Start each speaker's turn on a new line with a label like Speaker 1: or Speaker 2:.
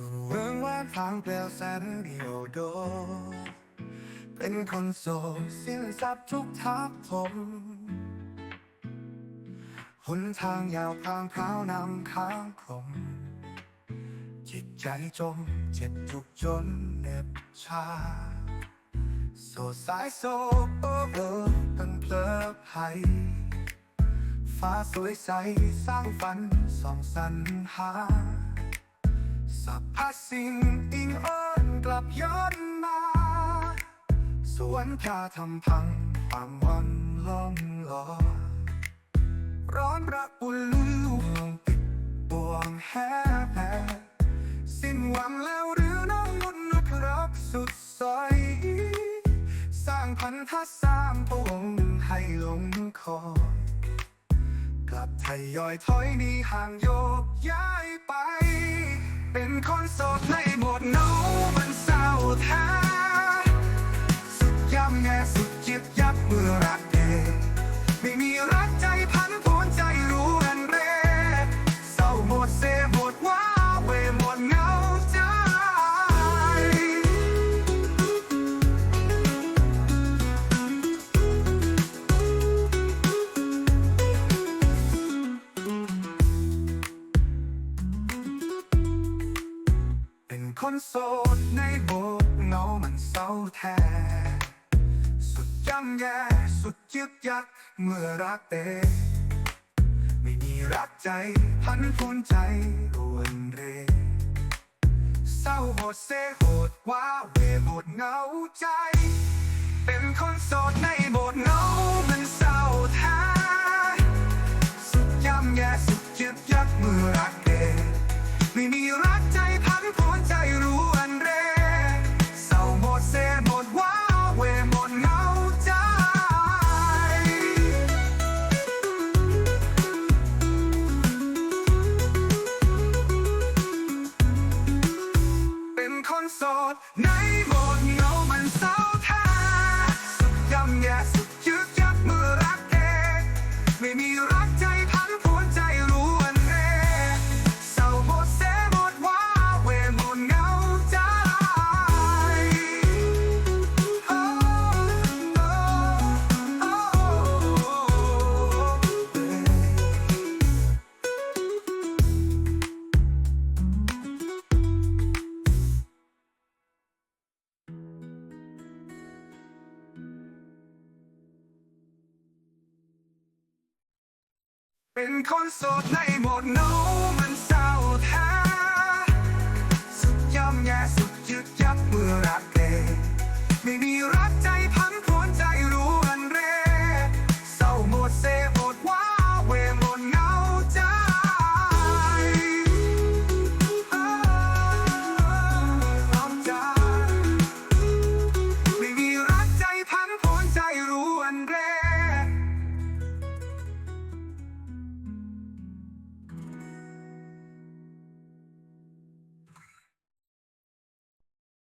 Speaker 1: สู่เมืองว่างทางเปลวแสนเดียวโดดเป็นคนโสดสิ้นทรัพย์ทุกทักทมหนทางยาวพางพราวนำค้างคมจิตใจจมเจ็บทุกจนเหน็บชา โสดสายโซโอเออตั้งเพลิดภัยฟ้าสวยใสสร้างฝันส่องสรรหา สัพสิ่งอิงอ้อนกลับย้อนมา สวนกาทำพังความวันล่องลอ ร้อนรักบุลูกลงติดบ่วงแห่แพ้สิ้นหวังแล้วหรือน้องมุนนุกรักสุดซอย สร้างพันธะสร้างพวงให้ลงคอกลับทยอยถอยนีห่างโยกย้ายไป เป็นคนโสดในหมดเนามันเศร้าแท้ คนโสดในโบกเงามันเศร้าแท้สุดย่ำแย่สุดยึกยักเมื่อรักเตไม่มีรักใจพันพูนใจรวนเรเศร้าโหดเสโหดว้าเวโหดเหงาใจ เป็นคนโสดในโบสเหงามันเศร้าแท้สุดย่ำแย่สุดยึกยักเมื่อรัก คนโสดในโหมดเงามันเศร้าท่าสุดยำแย่สุดยึกยับเมื่อรักเองไม่มีรักใจ เป็นคนโสดในโหมดเหงามัน